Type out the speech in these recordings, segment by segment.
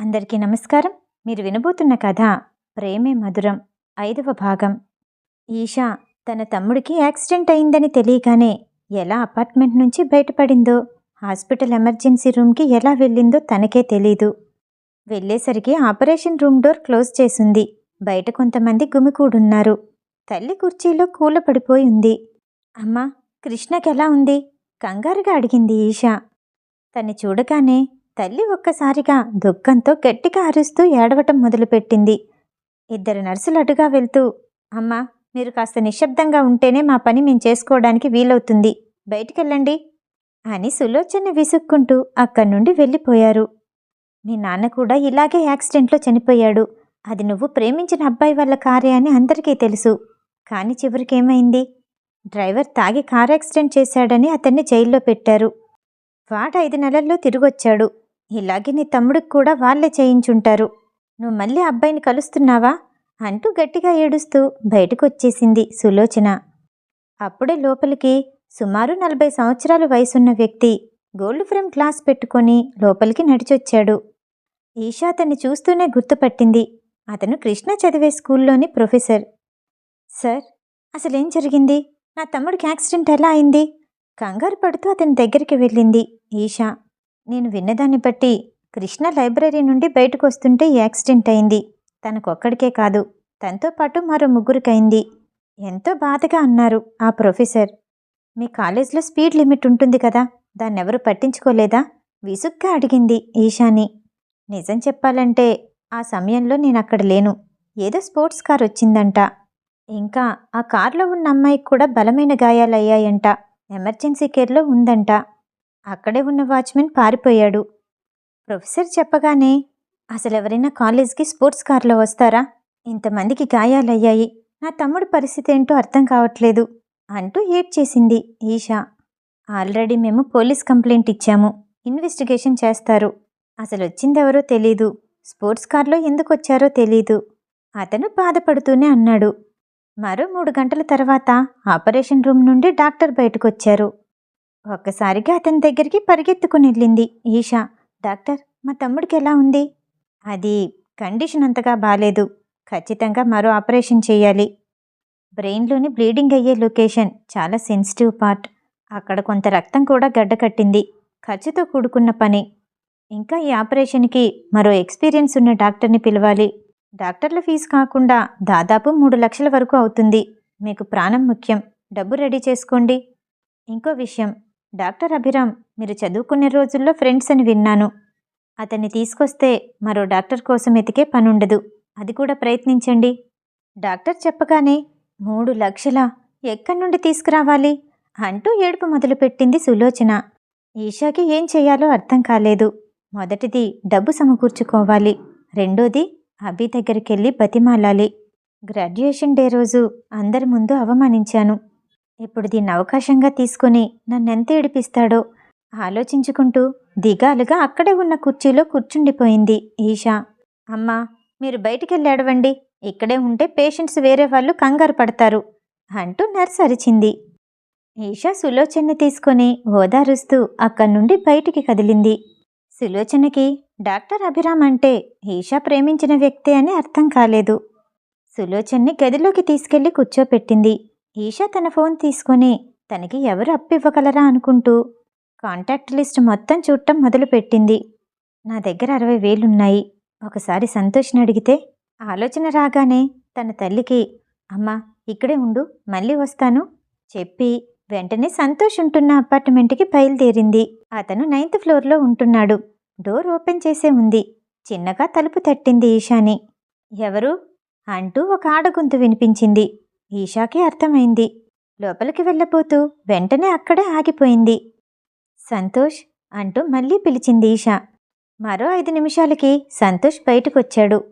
అందరికీ నమస్కారం. మీరు వినబోతున్న కథ ప్రేమే మధురం ఐదవ భాగం. ఈషా తన తమ్ముడికి యాక్సిడెంట్ అయిందని తెలియగానే ఎలా అపార్ట్మెంట్ నుంచి బయటపడిందో హాస్పిటల్ ఎమర్జెన్సీ రూమ్కి ఎలా వెళ్ళిందో తనకే తెలీదు. వెళ్ళేసరికి ఆపరేషన్ రూమ్ డోర్ క్లోజ్ చేసింది. బయట కొంతమంది గుమికూడున్నారు తల్లి కుర్చీలో కూలపడిపోయి ఉంది. అమ్మా కృష్ణకెలా ఉంది? కంగారుగా అడిగింది ఈషా. తన్ని చూడగానే తల్లి ఒక్కసారిగా దుఃఖంతో గట్టిగా అరుస్తూ ఏడవటం మొదలుపెట్టింది. ఇద్దరు నర్సులు అటుగా వెళ్తూ అమ్మా మీరు కాస్త నిశ్శబ్దంగా ఉంటేనే మా పని మేము చేసుకోవడానికి వీలవుతుంది. బయటికెళ్ళండి అని సులోచన విసుక్కుంటూ అక్కడి నుండి వెళ్ళిపోయారు. మీ నాన్న కూడా ఇలాగే యాక్సిడెంట్లో చనిపోయాడు. అది నువ్వు ప్రేమించిన అబ్బాయి వల్ల కారే అని అందరికీ తెలుసు. కానీ చివరికేమైంది? డ్రైవర్ తాగి కార్ యాక్సిడెంట్ చేశాడని అతన్ని జైల్లో పెట్టారు. వాడు ఐదు నెలల్లో తిరిగొచ్చాడు. ఇలాగే నీ తమ్ముడికి కూడా వాళ్ళే చేయించుంటారు. నువ్వు మళ్ళీ అబ్బాయిని కలుస్తున్నావా? అంటూ గట్టిగా ఏడుస్తూ బయటకొచ్చేసింది సులోచన. అప్పుడే లోపలికి సుమారు నలభై సంవత్సరాల వయసున్న వ్యక్తి గోల్డ్ ఫ్రేమ్ గ్లాస్ పెట్టుకొని లోపలికి నడిచొచ్చాడు. ఈషా అతన్ని చూస్తూనే గుర్తుపట్టింది. అతను కృష్ణ చదివే స్కూల్లోని ప్రొఫెసర్. సార్ అసలేం జరిగింది? నా తమ్ముడికి యాక్సిడెంట్ ఎలా అయింది? కంగారు పడుతూ అతని దగ్గరికి వెళ్ళింది ఈషా. నేను విన్నదాన్ని బట్టి కృష్ణ లైబ్రరీ నుండి బయటకు వస్తుంటే యాక్సిడెంట్ అయింది. తనకొక్కడికే కాదు తనతో పాటు మరో ముగ్గురికైంది. ఎంతో బాధగా అన్నారు ఆ ప్రొఫెసర్. మీ కాలేజ్లో స్పీడ్ లిమిట్ ఉంటుంది కదా దాన్నెవరూ పట్టించుకోలేదా? విసుగ్గా అడిగింది ఈషాని నిజం చెప్పాలంటే ఆ సమయంలో నేను అక్కడ లేను. ఏదో స్పోర్ట్స్ కార్ వచ్చిందంట. ఇంకా ఆ కార్లో ఉన్న అమ్మాయికి కూడా బలమైన గాయాలయ్యాయంట. ఎమర్జెన్సీ కేర్లో ఉందంట. అక్కడే ఉన్న వాచ్మెన్ పారిపోయాడు. ప్రొఫెసర్ చెప్పగానే అసలు ఎవరైనా కాలేజ్కి స్పోర్ట్స్ కార్లో వస్తారా? ఇంతమందికి గాయాలయ్యాయి. నా తమ్ముడి పరిస్థితి ఏంటో అర్థం కావట్లేదు అంటూ ఏడ్చేసింది ఈషా. ఆల్రెడీ మేము పోలీస్ కంప్లైంట్ ఇచ్చాము. ఇన్వెస్టిగేషన్ చేస్తారు. అసలు వచ్చిందెవరో తెలీదు. స్పోర్ట్స్ కార్లో ఎందుకు వచ్చారో తెలీదు. అతను బాధపడుతూనే అన్నాడు. మరో మూడు గంటల తర్వాత ఆపరేషన్ రూమ్ నుండి డాక్టర్ బయటకొచ్చారు. ఒక్కసారిగా అతని దగ్గరికి పరిగెత్తుకుని వెళ్ళింది. ఈషా డాక్టర్ మా తమ్ముడికి ఎలా ఉంది? అది కండిషన్ అంతగా బాలేదు. ఖచ్చితంగా మరో ఆపరేషన్ చేయాలి. బ్రెయిన్లోని బ్లీడింగ్ అయ్యే లొకేషన్ చాలా సెన్సిటివ్ పార్ట్. అక్కడ కొంత రక్తం కూడా గడ్డకట్టింది ఖర్చుతో కూడుకున్న పని. ఇంకా ఈ ఆపరేషన్కి మరో ఎక్స్పీరియన్స్ ఉన్న డాక్టర్ని పిలవాలి. డాక్టర్ల ఫీజు కాకుండా దాదాపు మూడు లక్షల వరకు అవుతుంది. మీకు ప్రాణం ముఖ్యం. డబ్బు రెడీ చేసుకోండి. ఇంకో విషయం డాక్టర్ అభిరామ్ మీరు చదువుకునే రోజుల్లో ఫ్రెండ్స్ అని విన్నాను. అతన్ని తీసుకొస్తే మరో డాక్టర్ కోసం ఎతికే పనుండదు. అది కూడా ప్రయత్నించండి. డాక్టర్ చెప్పగానే మూడు లక్షల? ఎక్కడి నుండి తీసుకురావాలి? అంటూ ఏడుపు మొదలుపెట్టింది సులోచన. ఈషాకి ఏం చేయాలో అర్థం కాలేదు. మొదటిది డబ్బు సమకూర్చుకోవాలి. రెండోది అభి దగ్గరికెళ్ళి బతిమాలాలి. గ్రాడ్యుయేషన్ డే రోజు అందరి ముందు అవమానించాను. ఇప్పుడు దీన్ని అవకాశంగా తీసుకుని నన్నెంత ఏడిపిస్తాడో ఆలోచించుకుంటూ దిగాలుగా అక్కడే ఉన్న కుర్చీలో కూర్చుండిపోయింది ఈషా. అమ్మా మీరు బయటికెళ్ళి ఏడవండి ఇక్కడే ఉంటే పేషెంట్స్ వేరే వాళ్ళు కంగారు పడతారు అంటూ నర్స్ అరిచింది. ఈషా సులోచనని తీసుకొని ఓదారుస్తూ అక్కడి నుండి బయటికి కదిలింది. సులోచనకి డాక్టర్ అభిరామ్ అంటే ఈషా ప్రేమించిన వ్యక్తే అని అర్థం కాలేదు. సులోచన్ని గదిలోకి తీసుకెళ్ళి కూర్చోపెట్టింది. ఈషా తన ఫోన్ తీసుకొని తనకి ఎవరు అప్పివ్వగలరా అనుకుంటూ కాంటాక్ట్ లిస్ట్ మొత్తం చూడటం మొదలుపెట్టింది. నా దగ్గర అరవై వేలున్నాయి. ఒకసారి సంతోష్ని అడిగితే ఆలోచన రాగానే తన తల్లికి అమ్మా ఇక్కడే ఉండు మళ్ళీ వస్తాను చెప్పి వెంటనే సంతోష్ ఉంటున్న అపార్ట్మెంట్కి బయలుదేరింది. అతను నైన్త్ ఫ్లోర్లో ఉంటున్నాడు. డోర్ ఓపెన్ చేసే ఉంది. చిన్నగా తలుపు తట్టింది ఈషాని. ఎవరు? అంటూ ఒక ఆడగొంతు వినిపించింది. ఈషాకి అర్థమైంది. లోపలికి వెళ్ళబోతూ వెంటనే అక్కడే ఆగిపోయింది. సంతోష్ అంటూ మళ్ళీ పిలిచింది ఈషా. మరో ఐదు నిమిషాలకి సంతోష్ బయటకొచ్చాడు.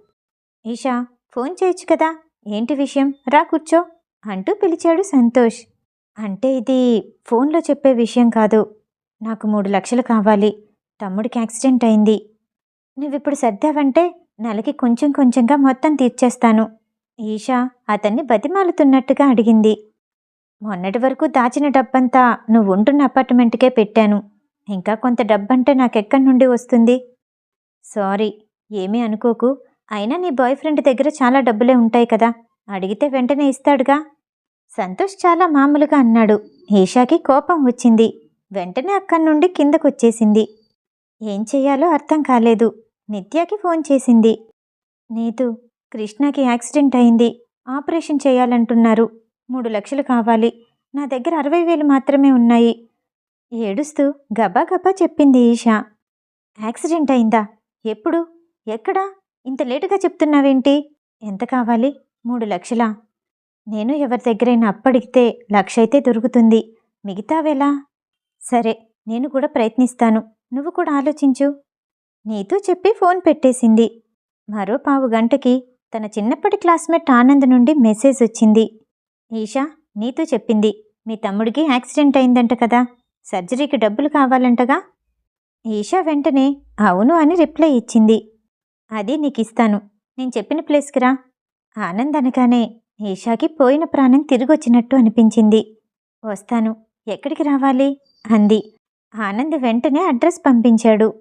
ఈషా ఫోన్ చేయొచ్చు కదా? ఏంటి విషయం? రా కూర్చో అంటూ పిలిచాడు సంతోష్. అంటే ఇది ఫోన్లో చెప్పే విషయం కాదు. నాకు మూడు లక్షలు కావాలి. తమ్ముడికి యాక్సిడెంట్ అయింది. నువ్విప్పుడు సర్దావంటే నెలకి కొంచెం కొంచెంగా మొత్తం తీర్చేస్తాను. ఈషా అతన్ని బతిమాలుతున్నట్టుగా అడిగింది. మొన్నటి వరకు దాచిన డబ్బంతా నువ్వు ఉంటున్న అపార్ట్మెంట్కే పెట్టాను. ఇంకా కొంత డబ్బంటే నాకెక్కడి నుండి వస్తుంది? సారీ ఏమీ అనుకోకు. అయినా నీ బాయ్ ఫ్రెండ్ దగ్గర చాలా డబ్బులే ఉంటాయి కదా అడిగితే వెంటనే ఇస్తాడుగా? సంతోష్ చాలా మామూలుగా అన్నాడు. ఈషాకి కోపం వచ్చింది. వెంటనే అక్కడి నుండి కిందకొచ్చేసింది. ఏం చెయ్యాలో అర్థం కాలేదు. నిత్యాకి ఫోన్ చేసింది. నీతు కృష్ణకి యాక్సిడెంట్ అయింది. ఆపరేషన్ చేయాలంటున్నారు. మూడు లక్షలు కావాలి. నా దగ్గర అరవై వేలు మాత్రమే ఉన్నాయి. ఏడుస్తూ గబా గబా చెప్పింది ఈషా. యాక్సిడెంట్ అయిందా? ఎప్పుడు? ఎక్కడా? ఇంత లేటుగా చెప్తున్నావేంటి? ఎంత కావాలి? మూడు లక్షలా? నేను ఎవరి దగ్గరైనా అప్పడిగితే లక్ష అయితే దొరుకుతుంది. మిగతావెలా? సరే నేను కూడా ప్రయత్నిస్తాను. నువ్వు కూడా ఆలోచించు. నీతో చెప్పి ఫోన్ పెట్టేసింది. మరో పావు గంటకి తన చిన్నప్పటి క్లాస్మేట్ ఆనంద్ నుండి మెసేజ్ వచ్చింది. ఈషా నీతో చెప్పింది. మీ తమ్ముడికి యాక్సిడెంట్ అయిందంట కదా. సర్జరీకి డబ్బులు కావాలంటగా? ఈషా వెంటనే అవును అని రిప్లై ఇచ్చింది. అది నీకు ఇస్తాను నేను చెప్పిన ప్లేస్కి రా. ఆనంద్ అనగానే ఈషాకి పోయిన ప్రాణం తిరిగొచ్చినట్టు అనిపించింది. వస్తాను. ఎక్కడికి రావాలి? అంది. ఆనంద్ వెంటనే అడ్రస్ పంపించాడు.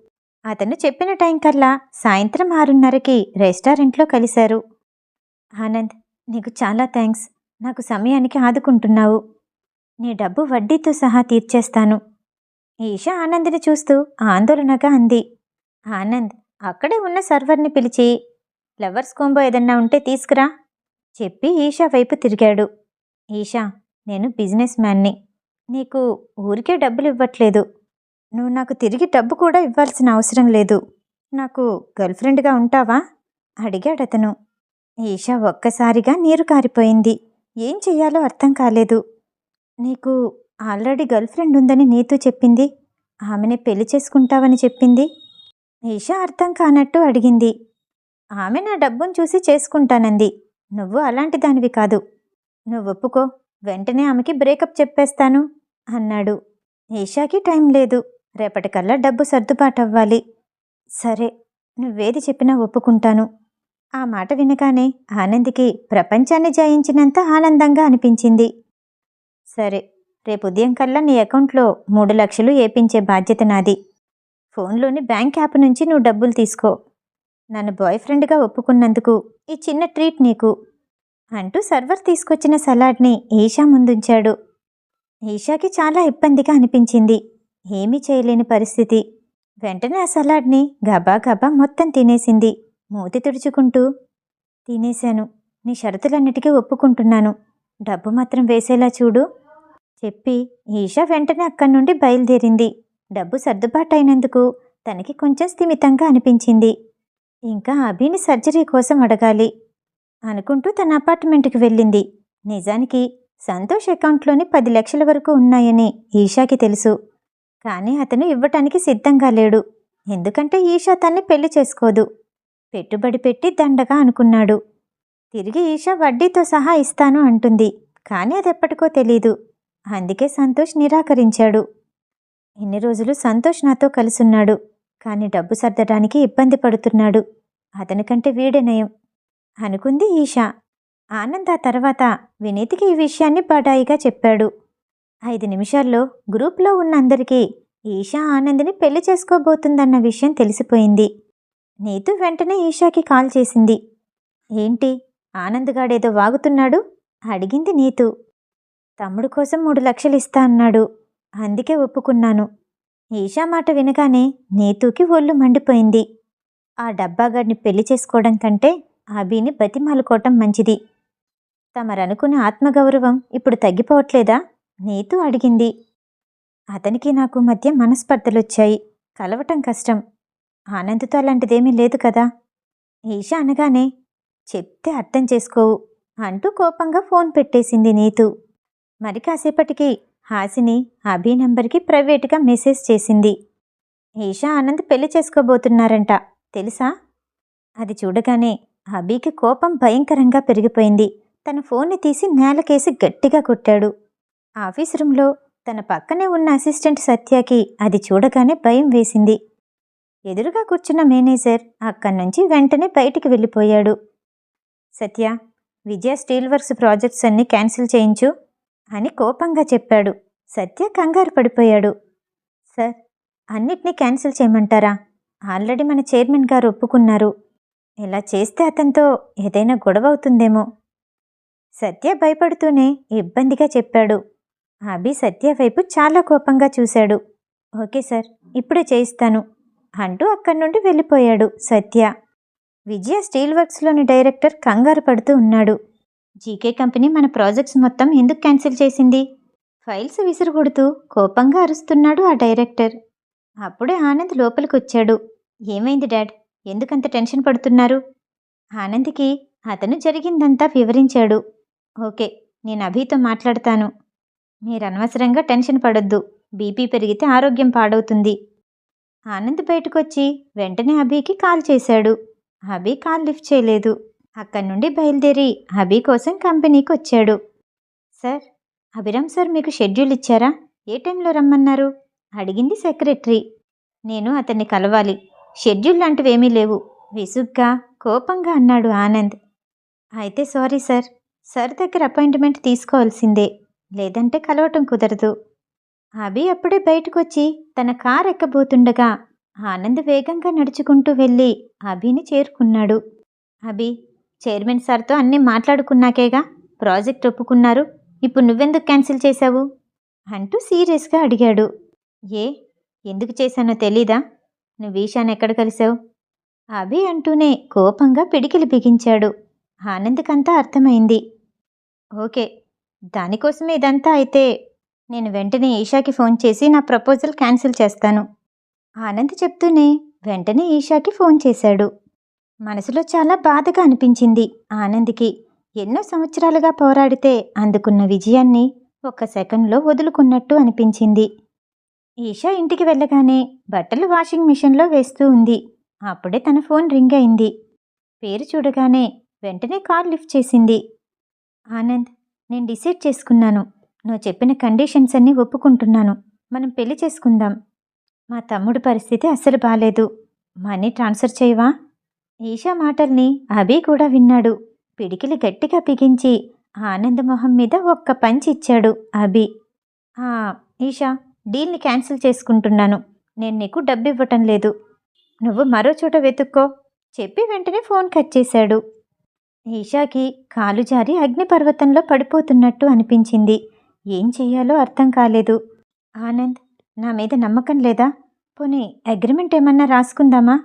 అతను చెప్పిన టైం కల్లా సాయంత్రం ఆరున్నరకి రెస్టారెంట్లో కలిశారు. ఆనంద్ నీకు చాలా థ్యాంక్స్ నాకు సమయానికి ఆదుకుంటున్నావు. నీ డబ్బు వడ్డీతో సహా తీర్చేస్తాను. ఈషా ఆనంద్ని చూస్తూ ఆందోళనగా అంది. ఆనంద్ అక్కడే ఉన్న సర్వర్ని పిలిచి ఫ్లవర్స్ కోంబో ఏదన్నా ఉంటే తీసుకురా చెప్పి ఈషా వైపు తిరిగాడు. ఈషా నేను బిజినెస్ మ్యాన్ని. నీకు ఊరికే డబ్బులు ఇవ్వట్లేదు నువ్వు నాకు తిరిగి డబ్బు కూడా ఇవ్వాల్సిన అవసరం లేదు. నాకు గర్ల్ ఫ్రెండ్గా ఉంటావా? అడిగాడతను ఈషా ఒక్కసారిగా నీరు కారిపోయింది. ఏం చెయ్యాలో అర్థం కాలేదు. నీకు ఆల్రెడీ గర్ల్ ఫ్రెండ్ ఉందని నీతో చెప్పింది. ఆమెనే పెళ్ళి చేసుకుంటావని చెప్పింది. ఈషా అర్థం కానట్టు అడిగింది. ఆమె నా డబ్బును చూసి చేసుకుంటానంది. నువ్వు అలాంటి దానివి కాదు. నువ్వు ఒప్పుకో. వెంటనే ఆమెకి బ్రేకప్ చెప్పేస్తాను అన్నాడు. ఈషాకి టైం లేదు. రేపటికల్లా డబ్బు సర్దుబాటు అవ్వాలి సరే నువ్వేది చెప్పినా ఒప్పుకుంటాను. ఆ మాట వినగానే ఆనందికి ప్రపంచాన్ని జయించినంత ఆనందంగా అనిపించింది. సరే రేపు ఉదయం కల్లా నీ అకౌంట్లో మూడు లక్షలు ఏపించే బాధ్యత నాది. ఫోన్లోని బ్యాంక్ యాప్ నుంచి నువ్వు డబ్బులు తీసుకో. నన్ను బాయ్ ఫ్రెండ్గా ఒప్పుకున్నందుకు ఈ చిన్న ట్రీట్ నీకు. అంటూ సర్వర్ తీసుకొచ్చిన సలాడ్ని ఈషా ముందుంచాడు. ఈషాకి చాలా ఇబ్బందిగా అనిపించింది. ఏమీ చేయలేని పరిస్థితి. వెంటనే ఆ సలాడ్ని గబా గబా మొత్తం తినేసింది. మూతి తుడుచుకుంటూ తినేశాను. నీ షరతులన్నిటికీ ఒప్పుకుంటున్నాను. డబ్బు మాత్రం వేసేలా చూడు. చెప్పి ఈషా వెంటనే అక్కడి నుండి బయలుదేరింది. డబ్బు సర్దుబాటు అయినందుకు తనకి కొంచెం స్థిమితంగా అనిపించింది. ఇంకా అభిని సర్జరీ కోసం అడగాలి అనుకుంటూ తన అపార్ట్మెంట్కి వెళ్ళింది. నిజానికి సంతోష్ అకౌంట్లోని పది లక్షల వరకు ఉన్నాయని ఈషాకి తెలుసు. కానీ అతను ఇవ్వటానికి సిద్ధంగా లేడు. ఎందుకంటే ఈషా తన్ని పెళ్ళి చేసుకోదు. పెట్టుబడి పెట్టి దండగా అనుకున్నాడు. తిరిగి ఈషా వడ్డీతో సహా ఇస్తాను అంటుంది. కానీ అది ఎప్పటికో తెలీదు. అందుకే సంతోష్ నిరాకరించాడు. ఇన్ని రోజులు సంతోష్ నాతో కలిసున్నాడు. కానీ డబ్బు సర్దడానికి ఇబ్బంది పడుతున్నాడు. అతనికంటే వీడే నయం. అనుకుంది ఈషా. ఆనంద్ ఆ తర్వాత వినీతికి ఈ విషయాన్ని బడాయిగా చెప్పాడు. ఐదు నిమిషాల్లో గ్రూప్లో ఉన్న అందరికీ ఈషా ఆనంద్ని పెళ్ళి చేసుకోబోతుందన్న విషయం తెలిసిపోయింది. నీతు వెంటనే ఈషాకి కాల్ చేసింది. ఏంటి? ఆనంద్గాడేదో వాగుతున్నాడు? అడిగింది నీతు. తమ్ముడు కోసం మూడు లక్షలు ఇస్తా అన్నాడు. అందుకే ఒప్పుకున్నాను. ఈషా మాట వినగానే నీతుకి ఒళ్ళు మండిపోయింది. ఆ డబ్బాగాడిని పెళ్ళి చేసుకోవడం కంటే అభిని బతిమాలుకోవటం మంచిది. తమరనుకున్న ఆత్మగౌరవం ఇప్పుడు తగ్గిపోవట్లేదా? నీతూ అడిగింది. అతనికి నాకు మధ్య మనస్పర్ధలొచ్చాయి. కలవటం కష్టం. ఆనంద్తో అలాంటిదేమీ లేదు కదా? ఈషా అనగానే చెప్తే అర్థం చేసుకోవు అంటూ కోపంగా ఫోన్ పెట్టేసింది నీతు. మరి కాసేపటికి హాసిని అభి నంబర్కి ప్రైవేటుగా మెసేజ్ చేసింది. ఈషా ఆనంద్ పెళ్ళి చేసుకోబోతున్నారంట. తెలుసా? అది చూడగానే అభికి కోపం భయంకరంగా పెరిగిపోయింది. తన ఫోన్ని తీసి నేలకేసి గట్టిగా కొట్టాడు. ఆఫీస్ రూమ్లో తన పక్కనే ఉన్న అసిస్టెంట్ సత్యకి అది చూడగానే భయం వేసింది. ఎదురుగా కూర్చున్న మేనేజర్ అక్కడి నుంచి వెంటనే బయటికి వెళ్ళిపోయాడు. Satya Vijaya steel works projects అన్ని క్యాన్సిల్ చేయించు అని కోపంగా చెప్పాడు. సత్య కంగారు పడిపోయాడు. సార్ అన్నిటినీ క్యాన్సిల్ చేయమంటారా? ఆల్రెడీ మన చైర్మన్ గారు ఒప్పుకున్నారు. ఇలా చేస్తే అతనితో ఏదైనా గొడవ అవుతుందేమో. సత్య భయపడుతూనే ఇబ్బందిగా చెప్పాడు. అభి సత్య వైపు చాలా కోపంగా చూశాడు. ఓకే సార్ ఇప్పుడే చేయిస్తాను అంటూ అక్కడి నుండి వెళ్ళిపోయాడు సత్య. విజయ స్టీల్ వర్క్స్లోని డైరెక్టర్ కంగారు పడుతూ ఉన్నాడు. జీకే కంపెనీ మన ప్రాజెక్ట్స్ మొత్తం ఎందుకు క్యాన్సిల్ చేసింది? ఫైల్స్ విసిరుగొడుతూ కోపంగా అరుస్తున్నాడు ఆ డైరెక్టర్. అప్పుడే ఆనంద్ లోపలికి వచ్చాడు ఏమైంది డాడ్? ఎందుకంత టెన్షన్ పడుతున్నారు? ఆనంద్కి అతను జరిగిందంతా వివరించాడు. ఓకే నేను అభితో మాట్లాడతాను. మీరు అనవసరంగా టెన్షన్ పడొద్దు. బీపీ పెరిగితే ఆరోగ్యం పాడవుతుంది. ఆనంద్ బయటకొచ్చి వెంటనే అభికి కాల్ చేశాడు. అభి కాల్ లిఫ్ట్ చేయలేదు. అక్కడి నుండి బయలుదేరి అభి కోసం కంపెనీకి వచ్చాడు సార్ అభిరామ్ సార్ మీకు షెడ్యూల్ ఇచ్చారా? ఏ టైంలో రమ్మన్నారు? అడిగింది సెక్రటరీ. నేను అతన్ని కలవాలి. షెడ్యూల్ లాంటివేమీ లేవు. విసుగ్గా కోపంగా అన్నాడు ఆనంద్. అయితే సారీ సార్. సార్ దగ్గర అపాయింట్మెంట్ తీసుకోవాల్సిందే. లేదంటే కలవటం కుదరదు. అభి అప్పుడే బయటకొచ్చి తన కార్ ఎక్కబోతుండగా ఆనంద్ వేగంగా నడుచుకుంటూ వెళ్ళి అభిని చేరుకున్నాడు. అభి చైర్మన్ సార్తో అన్నీ మాట్లాడుకున్నాకేగా? ప్రాజెక్ట్ ఒప్పుకున్నారు. ఇప్పుడు నువ్వెందుకు క్యాన్సిల్ చేశావు? అంటూ సీరియస్గా అడిగాడు. ఏ? ఎందుకు చేశానో తెలీదా? నువ్వు ఈశాన్ ఎక్కడ కలిసావు అభి అంటూనే కోపంగా పిడికిలి బిగించాడు. ఆనంద్కంతా అర్థమైంది. ఓకే దానికోసమే ఇదంతా అయితే. నేను వెంటనే ఈషాకి ఫోన్ చేసి నా ప్రపోజల్ క్యాన్సిల్ చేస్తాను. ఆనంద్ చెప్తూనే వెంటనే ఈషాకి ఫోన్ చేశాడు. మనసులో చాలా బాధగా అనిపించింది ఆనంద్కి. ఎన్నో సంవత్సరాలుగా పోరాడితే అందుకున్న విజయాన్ని ఒక్క సెకండ్లో వదులుకున్నట్టు అనిపించింది. ఈషా ఇంటికి వెళ్ళగానే బట్టలు వాషింగ్ మిషన్లో వేస్తూ ఉంది. అప్పుడే తన ఫోన్ రింగ్ అయింది. పేరు చూడగానే వెంటనే కాల్ లిఫ్ట్ చేసింది. ఆనంద్ నేను డిసైడ్ చేసుకున్నాను. నువ్వు చెప్పిన కండిషన్స్ అన్నీ ఒప్పుకుంటున్నాను. మనం పెళ్ళి చేసుకుందాం. మా తమ్ముడి పరిస్థితి అసలు బాలేదు. మనీ ట్రాన్స్ఫర్ చేయవా? ఈషా మాటల్ని అభి కూడా విన్నాడు. పిడికిలి గట్టిగా బిగించి ఆనంద్ మొహం మీద ఒక్క పంచి ఇచ్చాడు అభి. "ఆ, ఈషా డీల్ని క్యాన్సిల్ చేసుకుంటున్నాను. నేను నీకు డబ్బు ఇవ్వటం లేదు. నువ్వు మరో చోట వెతుక్కో. చెప్పి వెంటనే ఫోన్ కట్ చేశాడు. ఈషాకి కాలు జారి అగ్నిపర్వతంలో పడిపోతున్నట్టు అనిపించింది. ఏం చేయాలో అర్థం కాలేదు. ఆనంద్ నా మీద నమ్మకం లేదా? పోనీ అగ్రిమెంట్ ఏమన్నా రాసుకుందామా?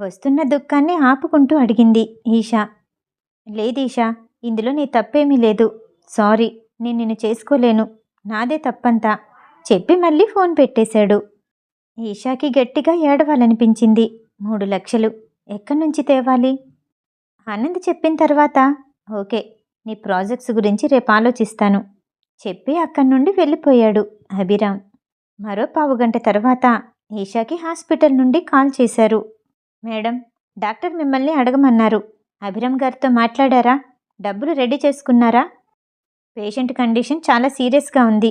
వస్తున్న దుఃఖాన్ని ఆపుకుంటూ అడిగింది ఈషా. లేదు ఈషా ఇందులో నీ తప్పేమీ లేదు. సారీ నేను నిన్ను చేసుకోలేను. నాదే తప్పంతా. చెప్పి మళ్ళీ ఫోన్ పెట్టేశాడు. ఈషాకి గట్టిగా ఏడవాలనిపించింది. మూడు లక్షలు ఎక్కడి నుంచి తేవాలి? ఆనంద్ చెప్పిన తర్వాత ఓకే నీ ప్రాజెక్ట్స్ గురించి రేపు ఆలోచిస్తాను. చెప్పి అక్కడి నుండి వెళ్ళిపోయాడు అభిరామ్. మరో పావు గంట తర్వాత ఈషాకి హాస్పిటల్ నుండి కాల్ చేశారు. మేడం డాక్టర్ మిమ్మల్ని అడగమన్నారు. అభిరామ్ గారితో మాట్లాడారా? డబ్బులు రెడీ చేసుకున్నారా? పేషెంట్ కండిషన్ చాలా సీరియస్గా ఉంది.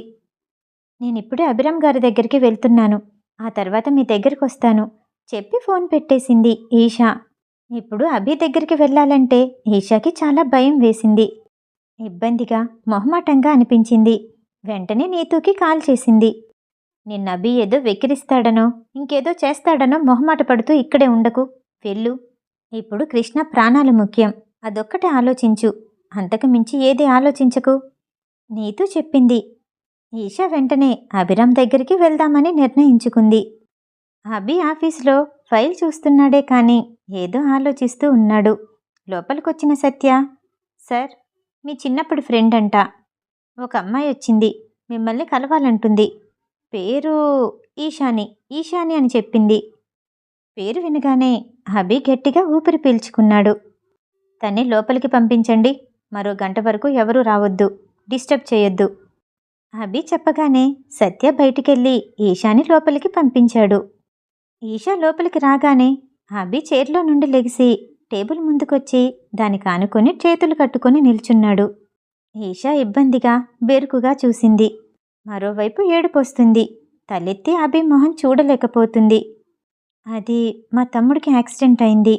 నేను ఇప్పుడే అభిరామ్ గారి దగ్గరికి వెళ్తున్నాను. ఆ తర్వాత మీ దగ్గరికి వస్తాను. చెప్పి ఫోన్ పెట్టేసింది ఈషా. ఇప్పుడు అభి దగ్గరికి వెళ్ళాలంటే ఈషాకి చాలా భయం వేసింది. ఇబ్బందిగా మొహమాటంగా అనిపించింది. వెంటనే నీతుకి కాల్ చేసింది. నిన్న అభి ఏదో వెక్కిరిస్తాడనో ఇంకేదో చేస్తాడనో మొహమాట పడుతూ ఇక్కడే ఉండకు వెళ్ళు. ఇప్పుడు కృష్ణ ప్రాణాలు ముఖ్యం. అదొక్కటి ఆలోచించు. అంతకు మించి ఏది ఆలోచించకు? నీతు చెప్పింది. ఈషా వెంటనే అభిరామ్ దగ్గరికి వెళ్దామని నిర్ణయించుకుంది. అభి ఆఫీసులో ఫైల్ చూస్తున్నాడే కానీ ఏదో ఆలోచిస్తూ ఉన్నాడు. లోపలికొచ్చిన సత్య సార్ మీ చిన్నప్పుడు ఫ్రెండ్ అంట ఒక అమ్మాయి వచ్చింది. మిమ్మల్ని కలవాలంటుంది. పేరు ఈశాని ఈశాని అని చెప్పింది. పేరు వినగానే హబీ గట్టిగా ఊపిరి పీల్చుకున్నాడు. తన్ని లోపలికి పంపించండి. మరో గంట వరకు ఎవరూ రావద్దు. డిస్టర్బ్ చేయొద్దు. అభి చెప్పగానే సత్య బయటికెళ్ళి ఈశాని లోపలికి పంపించాడు. ఈషా లోపలికి రాగానే అభి చైర్లో నుండి లెగిసి టేబుల్ ముందుకొచ్చి దానికి ఆనుకొని చేతులు కట్టుకొని నిల్చున్నాడు. ఈషా ఇబ్బందిగా బెరుకుగా చూసింది. మరోవైపు ఏడుపొస్తుంది తలెత్తి అభి మొహం చూడలేకపోతుంది. అది మా తమ్ముడికి యాక్సిడెంట్ అయింది.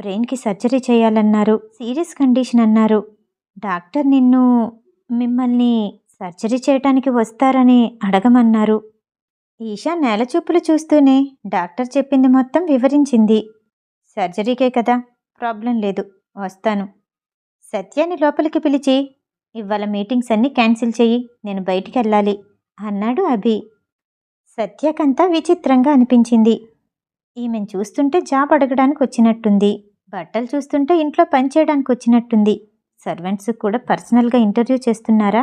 బ్రెయిన్కి సర్జరీ చేయాలన్నారు. సీరియస్ కండిషన్ అన్నారు. డాక్టర్ నిన్ను మిమ్మల్ని సర్జరీ చేయటానికి వస్తారని అడగమన్నారు. ఈషా నేల చూపులు చూస్తూనే డాక్టర్ చెప్పింది మొత్తం వివరించింది. సర్జరీకే కదా ప్రాబ్లం లేదు వస్తాను. సత్యాన్ని లోపలికి పిలిచి ఇవాళ మీటింగ్స్ అన్నీ క్యాన్సిల్ చేయి నేను బయటికి వెళ్ళాలి అన్నాడు అభి. సత్యకంతా విచిత్రంగా అనిపించింది. ఈమెను చూస్తుంటే జాబ్ అడగడానికి వచ్చినట్టుంది బట్టలు చూస్తుంటే ఇంట్లో పనిచేయడానికి వచ్చినట్టుంది. సర్వెంట్స్ కూడా పర్సనల్గా ఇంటర్వ్యూ చేస్తున్నారా?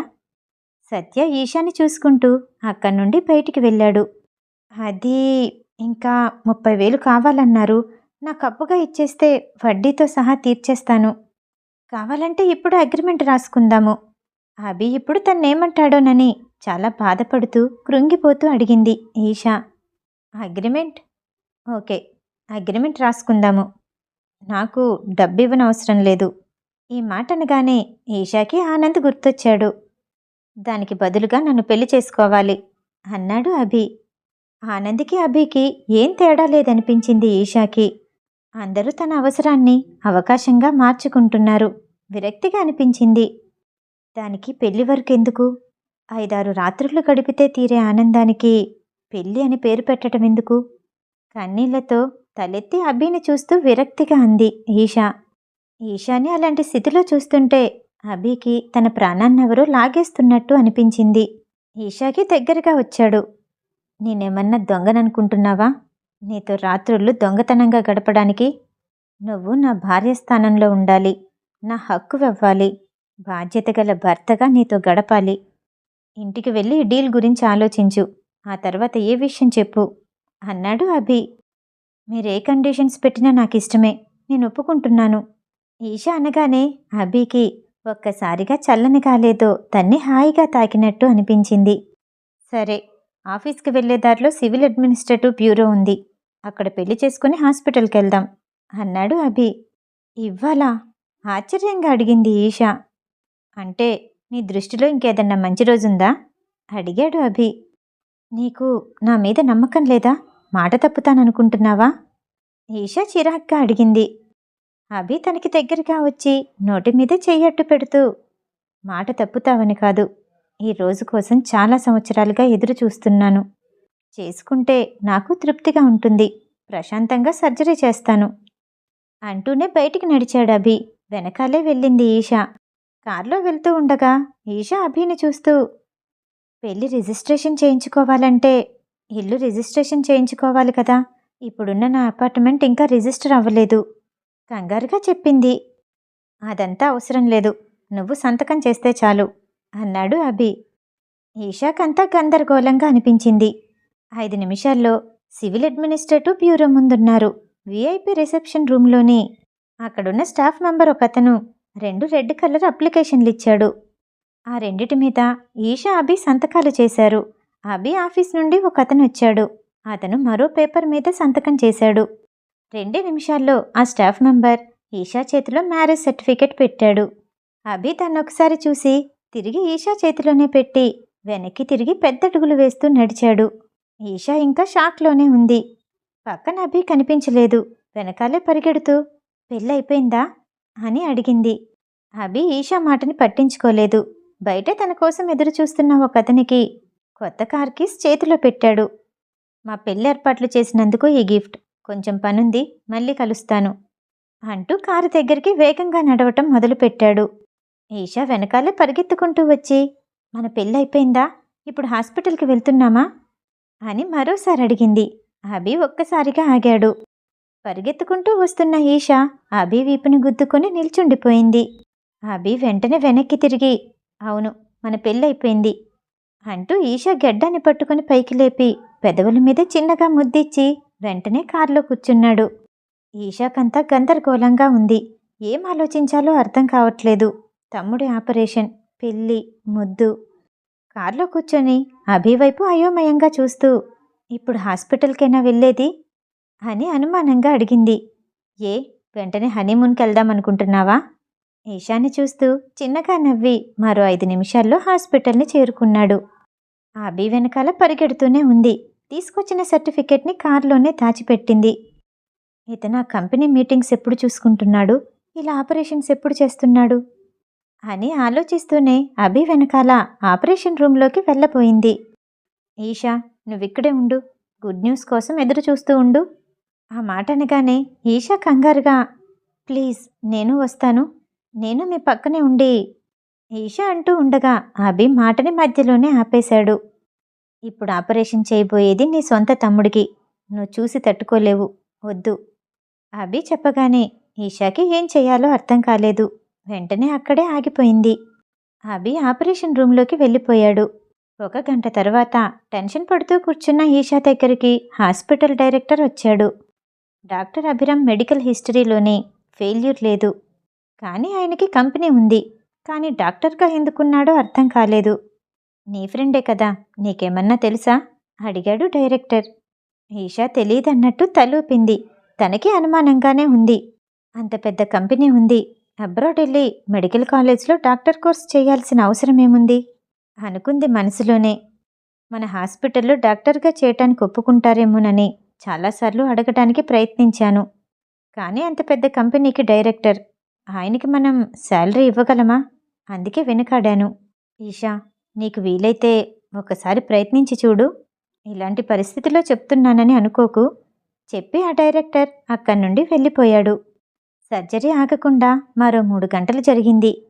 సత్య ఈశాని చూసుకుంటూ అక్కడి నుండి బయటికి వెళ్ళాడు. అది ఇంకా ముప్పై వేలు కావాలన్నారు. నాకు అప్పుగా ఇచ్చేస్తే వడ్డీతో సహా తీర్చేస్తాను. కావాలంటే ఇప్పుడు అగ్రిమెంట్ రాసుకుందాము. అభి ఇప్పుడు తన్నేమంటాడోనని చాలా బాధపడుతూ కృంగిపోతూ అడిగింది ఈషా. అగ్రిమెంట్? ఓకే అగ్రిమెంట్ రాసుకుందాము. నాకు డబ్బు ఇవ్వనవసరం లేదు. ఈ మాట అనగానే ఈషాకి ఆనంద్ గుర్తొచ్చాడు. దానికి బదులుగా నన్ను పెళ్ళి చేసుకోవాలి అన్నాడు అభి. ఆనందికి అభికి ఏం తేడా లేదనిపించింది ఈషాకి. అందరూ తన అవసరాన్ని అవకాశంగా మార్చుకుంటున్నారు విరక్తిగా అనిపించింది. దానికి పెళ్ళి వరకెందుకు ఐదారు రాత్రులు గడిపితే తీరే ఆనందానికి పెళ్ళి అని పేరు పెట్టడం ఎందుకు? కన్నీళ్ళతో తలెత్తి అభిని చూస్తూ విరక్తిగా అంది ఈషా. ఈషాని అలాంటి స్థితిలో చూస్తుంటే అభికి తన ప్రాణాన్నెవరో లాగేస్తున్నట్టు అనిపించింది. ఈషాకి దగ్గరగా వచ్చాడు. నేనేమన్నా దొంగననుకుంటున్నావా? నీతో రాత్రుళ్ళు దొంగతనంగా గడపడానికి నువ్వు నా భార్య స్థానంలో ఉండాలి. నా హక్కు ఇవ్వాలి బాధ్యత గల భర్తగా నీతో గడపాలి. ఇంటికి వెళ్ళి డీల్ గురించి ఆలోచించు. ఆ తర్వాత ఏ విషయం చెప్పు. అన్నాడు అభి. మీరే కండిషన్స్ పెట్టినా నాకు ఇష్టమే నేను ఒప్పుకుంటున్నాను. ఈషా అనగానే అభికి ఒక్కసారిగా చల్లని కాలేదో తన్ని హాయిగా తాకినట్టు అనిపించింది. సరే ఆఫీస్కి వెళ్ళే దారిలో సివిల్ అడ్మినిస్ట్రేటివ్ బ్యూరో ఉంది. అక్కడ పెళ్ళి చేసుకుని హాస్పిటల్కి వెళ్దాం అన్నాడు అభి. ఇవ్వాలా ఆశ్చర్యంగా అడిగింది ఈషా. అంటే నీ దృష్టిలో ఇంకేదన్నా మంచి రోజుందా? అడిగాడు అభి. నీకు నా మీద నమ్మకం లేదా? మాట తప్పుతాననుకుంటున్నావా? ఈషా చిరాగ్గా అడిగింది. అభి తనకి దగ్గరగా వచ్చి నోటి మీద చెయ్యట్టు పెడుతూ మాట తప్పుతావని కాదు. ఈ రోజు కోసం చాలా సంవత్సరాలుగా ఎదురు చూస్తున్నాను. చేసుకుంటే నాకు తృప్తిగా ఉంటుంది. ప్రశాంతంగా సర్జరీ చేస్తాను. అంటూనే బయటికి నడిచాడు అభి. వెనకాలే వెళ్ళింది ఈషా. కారులో వెళ్తూ ఉండగా ఈషా అభిని చూస్తూ పెళ్ళి రిజిస్ట్రేషన్ చేయించుకోవాలంటే ఇల్లు రిజిస్ట్రేషన్ చేయించుకోవాలి కదా. ఇప్పుడున్న నా అపార్ట్మెంట్ ఇంకా రిజిస్టర్ అవ్వలేదు. కంగారుగా చెప్పింది. అదంతా అవసరం లేదు. నువ్వు సంతకం చేస్తే చాలు అన్నాడు అభి. ఈషాకంతా గందరగోళంగా అనిపించింది. ఐదు నిమిషాల్లో సివిల్ అడ్మినిస్ట్రేటివ్ బ్యూరో ముందున్నారు. విఐపి రిసెప్షన్ రూమ్లోని అక్కడున్న స్టాఫ్ మెంబర్ ఒకతను రెండు రెడ్ కలర్ అప్లికేషన్లు ఇచ్చాడు ఆ రెండిటి మీద ఈషా అభి సంతకాలు చేశారు. అభి ఆఫీస్ నుండి ఒక అతను వచ్చాడు అతను మరో పేపర్ మీద సంతకం చేశాడు. రెండే నిమిషాల్లో ఆ స్టాఫ్ మెంబర్ ఈషా చేతిలో మ్యారేజ్ సర్టిఫికెట్ పెట్టాడు. అభి తన్నొకసారి ఒకసారి చూసి తిరిగి ఈషా చేతిలోనే పెట్టి వెనక్కి తిరిగి పెద్ద అడుగులు వేస్తూ నడిచాడు. ఈషా ఇంకా షాక్లోనే ఉంది. పక్కన అభి కనిపించలేదు. వెనకాలే పరిగెడుతూ పెళ్ళైపోయిందా అని అడిగింది. అభి ఈషా మాటని పట్టించుకోలేదు. బయట తన కోసం ఎదురు చూస్తున్న ఒక అతనికి కొత్త కార్ కీస్ చేతిలో పెట్టాడు. మా పెళ్ళి ఏర్పాట్లు చేసినందుకు ఈ గిఫ్ట్. కొంచెం పనుంది మళ్ళీ కలుస్తాను అంటూ కారు దగ్గరికి వేగంగా నడవటం మొదలుపెట్టాడు. ఈషా వెనకాలే పరిగెత్తుకుంటూ వచ్చి మన పెళ్ళి అయిపోయిందా? ఇప్పుడు హాస్పిటల్కి వెళ్తున్నామా? అని మరోసారి అడిగింది. అభి ఒక్కసారిగా ఆగాడు. పరిగెత్తుకుంటూ వస్తున్న ఈషా అభి వీపుని గుద్దుకొని నిల్చుండిపోయింది. అభి వెంటనే వెనక్కి తిరిగి అవును మన పెళ్ళైపోయింది అంటూ ఈషా గెడ్డాన్ని పట్టుకుని పైకి లేపి పెదవుల మీద చిన్నగా ముద్దిచ్చి వెంటనే కారులో కూర్చున్నాడు. ఈషాకంతా గందరగోళంగా ఉంది. ఏం ఆలోచించాలో అర్థం కావట్లేదు. తమ్ముడి ఆపరేషన్ పెళ్ళి ముద్దు. కారులో కూర్చొని అభివైపు అయోమయంగా చూస్తూ ఇప్పుడు హాస్పిటల్కైనా వెళ్ళేది? అని అనుమానంగా అడిగింది. ఏ వెంటనే హనీమూన్కి వెళ్దామనుకుంటున్నావా ఈశాని చూస్తూ చిన్నగా నవ్వి మరో ఐదు నిమిషాల్లో హాస్పిటల్ని చేరుకున్నాడు. అభి వెనకాల పరిగెడుతూనే ఉంది. తీసుకొచ్చిన సర్టిఫికెట్ని కారులోనే దాచిపెట్టింది. ఇతను ఆ కంపెనీ మీటింగ్స్ ఎప్పుడు చూసుకుంటున్నాడు? ఇలా ఆపరేషన్స్ ఎప్పుడు చేస్తున్నాడు? అని ఆలోచిస్తూనే అభి వెనకాల ఆపరేషన్ రూమ్లోకి వెళ్ళబోయింది. ఈషా నువ్విక్కడే ఉండు. గుడ్ న్యూస్ కోసం ఎదురు చూస్తూ ఉండు. ఆ మాట అనగానే ఈషా కంగారుగా ప్లీజ్ నేను వస్తాను. నేను మీ పక్కనే ఉండి. ఈషా అంటూ ఉండగా అభి మాటని మధ్యలోనే ఆపేశాడు. ఇప్పుడు ఆపరేషన్ చేయబోయేది నీ సొంత తమ్ముడికి. నువ్వు చూసి తట్టుకోలేవు. వద్దు. అభి చెప్పగానే ఈషాకి ఏం చేయాలో అర్థం కాలేదు. వెంటనే అక్కడే ఆగిపోయింది. అభి ఆపరేషన్ రూమ్లోకి వెళ్ళిపోయాడు. ఒక గంట తర్వాత టెన్షన్ పడుతూ కూర్చున్న ఈషా దగ్గరికి హాస్పిటల్ డైరెక్టర్ వచ్చాడు. డాక్టర్ అభిరామ్ మెడికల్ హిస్టరీలోనే ఫెయిల్యూర్ లేదు. కానీ ఆయనకి కంపెనీ ఉంది. కానీ డాక్టర్గా ఎందుకున్నాడో అర్థం కాలేదు. నీ ఫ్రెండే కదా నీకేమన్నా తెలుసా? అడిగాడు డైరెక్టర్. ఈషా తెలియదన్నట్టు తలూపింది. తనకి అనుమానంగానే ఉంది. అంత పెద్ద కంపెనీ ఉంది. అబ్రాడ్ వెళ్ళి మెడికల్ కాలేజ్లో డాక్టర్ కోర్స్ చేయాల్సిన అవసరం ఏముంది అనుకుంది మనసులోనే. మన హాస్పిటల్లో డాక్టర్గా చేయటానికి ఒప్పుకుంటారేమోనని చాలాసార్లు అడగటానికి ప్రయత్నించాను. కానీ అంత పెద్ద కంపెనీకి డైరెక్టర్ ఆయనకి మనం శాలరీ ఇవ్వగలమా? అందుకే వెనుకాడాను. ఈషా నీకు వీలైతే ఒకసారి ప్రయత్నించి చూడు. ఇలాంటి పరిస్థితిలో చెప్తున్నానని అనుకోకు. చెప్పి ఆ డైరెక్టర్ అక్కడి నుండి వెళ్ళిపోయాడు. సర్జరీ ఆగకుండా మరో మూడు గంటలు జరిగింది.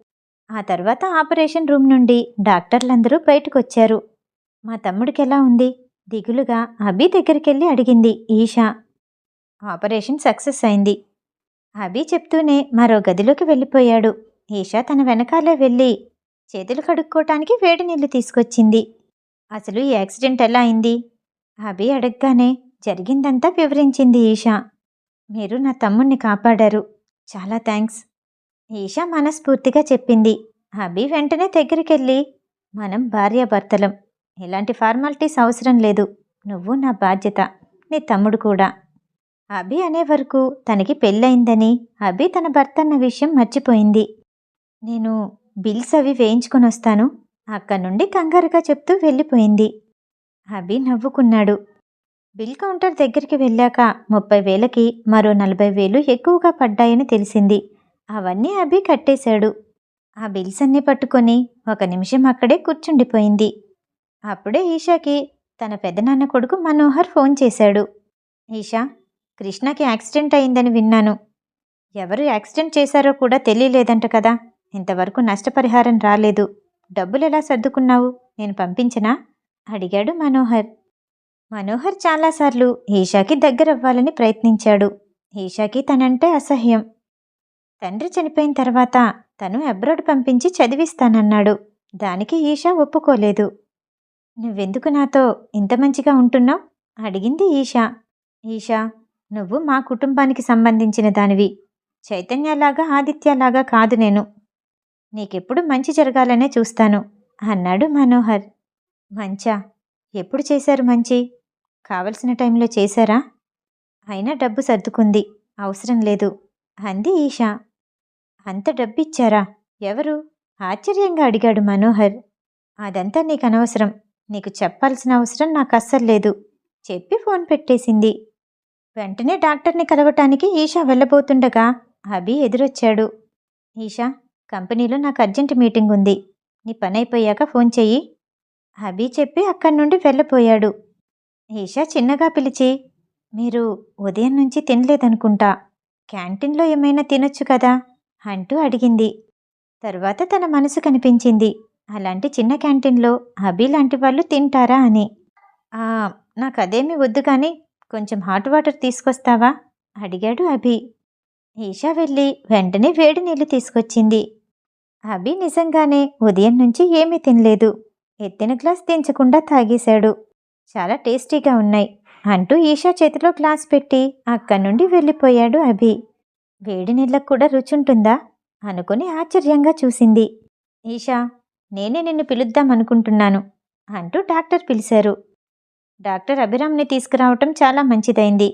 ఆ తర్వాత ఆపరేషన్ రూమ్ నుండి డాక్టర్లందరూ బయటకొచ్చారు. మా తమ్ముడికి ఎలా ఉంది? దిగులుగా అభి దగ్గరికెళ్ళి అడిగింది ఈషా. ఆపరేషన్ సక్సెస్ అయింది. అభి చెప్తూనే మరో గదిలోకి వెళ్ళిపోయాడు. ఈషా తన వెనకాలే వెళ్ళి చేతులు కడుక్కోవటానికి వేడి నీళ్ళు తీసుకొచ్చింది. అసలు ఈ యాక్సిడెంట్ ఎలా అయింది? అభి అడగగానే జరిగిందంతా వివరించింది ఈషా. మీరు నా తమ్ముణ్ణి కాపాడారు. చాలా థ్యాంక్స్ ఈషా మనస్ఫూర్తిగా చెప్పింది. అభి వెంటనే దగ్గరికెళ్ళి మనం భార్యాభర్తలం ఇలాంటి ఫార్మాలిటీస్ అవసరం లేదు. నువ్వు నా బాధ్యత. నీ తమ్ముడు కూడా. అభి అనే వరకు తనకి పెళ్ళయిందని అభి తన భర్త అన్న విషయం మర్చిపోయింది. నేను బిల్స్ అవి వేయించుకొని వస్తాను. అక్కడి నుండి కంగారుగా చెప్తూ వెళ్ళిపోయింది. అభి నవ్వుకున్నాడు. బిల్ కౌంటర్ దగ్గరికి వెళ్ళాక ముప్పై వేలకి మరో నలభై వేలు ఎక్కువగా పడ్డాయని తెలిసింది. అవన్నీ అభి కట్టేశాడు. ఆ బిల్స్ అన్నీ పట్టుకొని ఒక నిమిషం అక్కడే కూర్చుండిపోయింది. అప్పుడే ఈషాకి తన పెదనాన్న కొడుకు మనోహర్ ఫోన్ చేశాడు. ఈషా కృష్ణకి యాక్సిడెంట్ అయిందని విన్నాను. ఎవరు యాక్సిడెంట్ చేశారో కూడా తెలియలేదంట కదా. ఇంతవరకు నష్టపరిహారం రాలేదు. డబ్బులు ఎలా సర్దుకున్నావు? నేను పంపించనా? అడిగాడు మనోహర్. మనోహర్ చాలాసార్లు ఈషాకి దగ్గరవ్వాలని ప్రయత్నించాడు. ఈషాకి తనంటే అసహ్యం. తండ్రి చనిపోయిన తర్వాత తను అబ్రాడ్ పంపించి చదివిస్తానన్నాడు. దానికి ఈషా ఒప్పుకోలేదు. నువ్వెందుకు నాతో ఇంత మంచిగా ఉంటున్నావు? అడిగింది ఈషా. ఈషా నువ్వు మా కుటుంబానికి సంబంధించిన దానివి. చైతన్యలాగా ఆదిత్యలాగా కాదు నేను. నీకెప్పుడు మంచి జరగాలనే చూస్తాను అన్నాడు మనోహర్. మంచా? ఎప్పుడు చేశారు మంచి? కావలసిన టైంలో చేశారా? అయినా డబ్బు సర్దుకుంది అవసరం లేదు అంది ఈషా. అంత డబ్బిచ్చారా? ఎవరు? ఆశ్చర్యంగా అడిగాడు మనోహర్. అదంతా నీకు అనవసరం నీకు చెప్పాల్సిన అవసరం నాకు అస్సలు లేదు చెప్పి ఫోన్ పెట్టేసింది. వెంటనే డాక్టర్ని కలవటానికి ఈషా వెళ్ళబోతుండగా అభి ఎదురొచ్చాడు. ఈషా కంపెనీలో నాకు అర్జెంట్ మీటింగ్ ఉంది. నీ పని అయిపోయాక ఫోన్ చెయ్యి. అభి చెప్పి అక్కడి నుండి వెళ్ళిపోయాడు. ఈషా చిన్నగా పిలిచి మీరు ఉదయం నుంచి తినలేదనుకుంటా. క్యాంటీన్లో ఏమైనా తినొచ్చు కదా? అంటూ అడిగింది. తర్వాత తన మనసు కనిపించింది. అలాంటి చిన్న క్యాంటీన్లో అభి లాంటి వాళ్ళు తింటారా అని. నాకు అదేమి వద్దు కానీ కొంచెం హాట్ వాటర్ తీసుకొస్తావా? అడిగాడు అభి. ఈషా వెళ్ళి వెంటనే వేడి నీళ్ళు తీసుకొచ్చింది. అభి నిజంగానే ఉదయం నుంచి ఏమీ తినలేదు. ఎత్తిన గ్లాస్ దించకుండా తాగేశాడు. చాలా టేస్టీగా ఉన్నాయి అంటూ ఈషా చేతిలో గ్లాస్ పెట్టి అక్కడి నుండి వెళ్ళిపోయాడు అభి. వేడి నీళ్ళకు కూడా రుచుంటుందా? అనుకుని ఆశ్చర్యంగా చూసింది. ఈషా నేనే నిన్ను పిలుద్దాం అనుకుంటున్నాను అంటూ డాక్టర్ పిలిచారు. డాక్టర్ అభిరామ్ని తీసుకురావటం చాలా మంచిదైంది.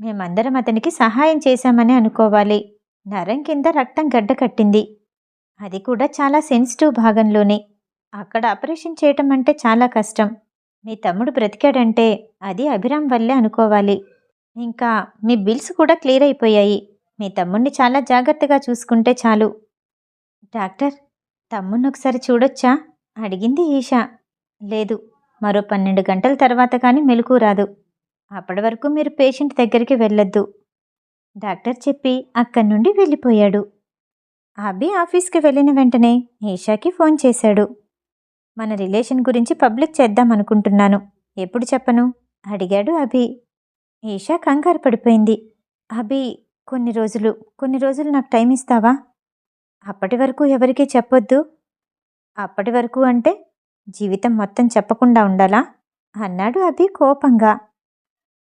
మేమందరం అతనికి సహాయం చేశామని అనుకోవాలి. నరం కింద రక్తం గడ్డ కట్టింది. అది కూడా చాలా సెన్సిటివ్ భాగంలోనే. అక్కడ ఆపరేషన్ చేయటం అంటే చాలా కష్టం. మీ తమ్ముడు బ్రతికాడంటే అది అభిరామ్ వల్లే అనుకోవాలి. ఇంకా మీ బిల్స్ కూడా క్లియర్ అయిపోయాయి. మీ తమ్ముడిని చాలా జాగ్రత్తగా చూసుకుంటే చాలు. డాక్టర్ తమ్ముడిని ఒకసారి చూడొచ్చా? అడిగింది ఈషా. లేదు మరో పన్నెండు గంటల తర్వాత కానీ మెలకు రాదు. అప్పటి వరకు మీరు పేషెంట్ దగ్గరికి వెళ్ళొద్దు. డాక్టర్ చెప్పి అక్కడి నుండి వెళ్ళిపోయాడు. అభి ఆఫీస్కి వెళ్ళిన వెంటనే ఈషాకి ఫోన్ చేశాడు. మన రిలేషన్ గురించి పబ్లిక్ చేద్దాం అనుకుంటున్నాను. ఎప్పుడు చెప్పను? అడిగాడు అభి. ఈషా కంగారు పడిపోయింది. అభి కొన్ని రోజులు కొన్ని రోజులు నాకు టైం ఇస్తావా? అప్పటి వరకు ఎవరికీ చెప్పొద్దు. అప్పటి వరకు అంటే జీవితం మొత్తం చెప్పకుండా ఉండాలా? అన్నాడు అభి కోపంగా.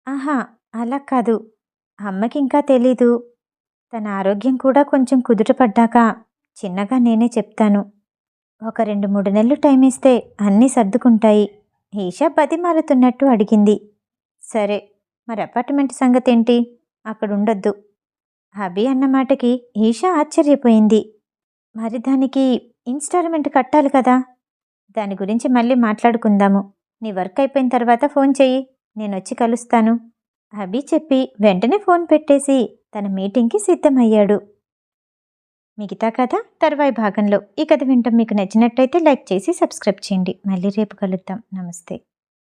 ఆహా అలా కాదు. అమ్మకి ఇంకా తెలీదు. తన ఆరోగ్యం కూడా కొంచెం కుదుటపడ్డాక చిన్నగా నేనే చెప్తాను. ఒక రెండు మూడు నెలలు టైం ఇస్తే అన్నీ సర్దుకుంటాయి. ఈషా బతిమాలుతున్నట్టు అడిగింది. సరే మరి అపార్ట్మెంట్ సంగతి ఏంటి అక్కడ ఉండొద్దు అభి అన్న మాటకి ఈషా ఆశ్చర్యపోయింది. మరి దానికి ఇన్స్టాల్మెంట్ కట్టాలి కదా? దాని గురించి మళ్ళీ మాట్లాడుకుందాము. నీ వర్క్ అయిపోయిన తర్వాత ఫోన్ చెయ్యి. నేను వచ్చి కలుస్తాను. అభి చెప్పి వెంటనే ఫోన్ పెట్టేసి తన మీటింగ్కి సిద్ధమయ్యాడు. మిగతా కథ తర్వాయి భాగంలో. ఈ కథ వింటాం మీకు నచ్చినట్టయితే లైక్ చేసి సబ్స్క్రైబ్ చేయండి. మళ్ళీ రేపు కలుద్దాం. నమస్తే.